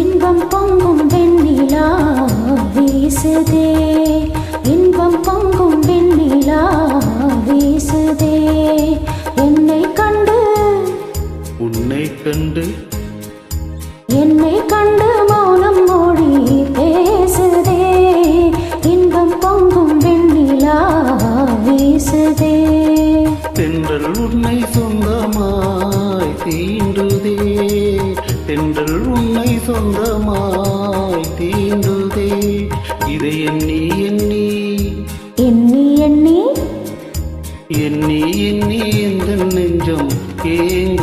பொங்கும் வெண்ணிலா வீசுதே. இன்பம் பொங்கும் வெண்ணிலா வீசுதே. என்னை கண்டு உன்னை கண்டு என்னை சொந்தமாய் தீண்டுதே. இதை எண்ணி எண்ணி. எண்ணி எண்ணி எண்ணி எண்ணி இந்த நெஞ்சம் ஏங்குதே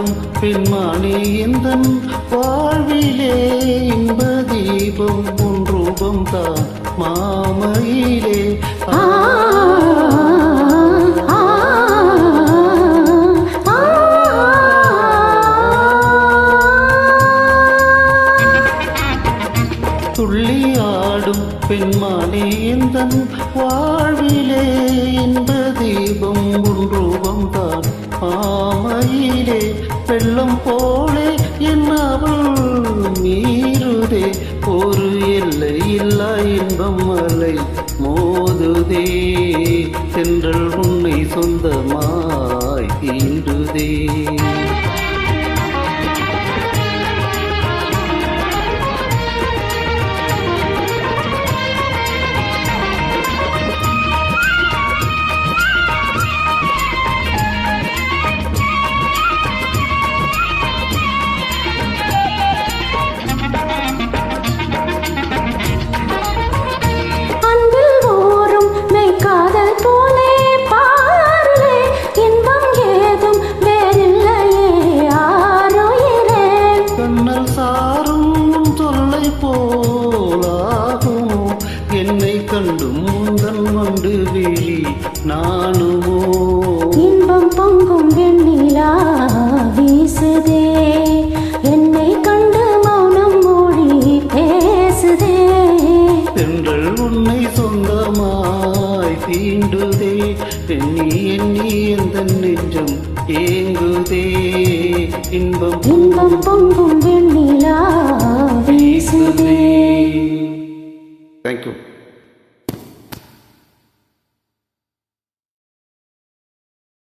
ஆடும் பெண்மானே எந்தன் வாழ்விலே இன்ப தீபம் உன் ரூபம் தான் மாமையிலே. ஆ துள்ளி ஆடும் பெண்மானே எந்தன் வாழ்விலே இன்ப தீபம் உன் ரூபம் தான் மாமையிலே வெள்ளம் போலே என் அவள் மீறுதே ஒரு எல்லை இல்லா இன்பம் மலை மோதுதே. சென்றல் உன்னை சொந்தமாய் தீண்டுதே கண்டும் முந்தன் வண்டு விழி நானுமோ? இன்பம் பொங்கும் வெண்ணிலா வீசுதே. என்னை கண்டு மௌனம் மொழி பேசுதே. தென்றல் உன்னை சொந்தமாய் தீண்டுதே. எண்ணி எண்ணி எந்த நெஞ்சம் ஏங்குதே. இன்பம் இன்பம் பொங்கும் வெண்ணிலா வீசுதே. தேங்க்யூ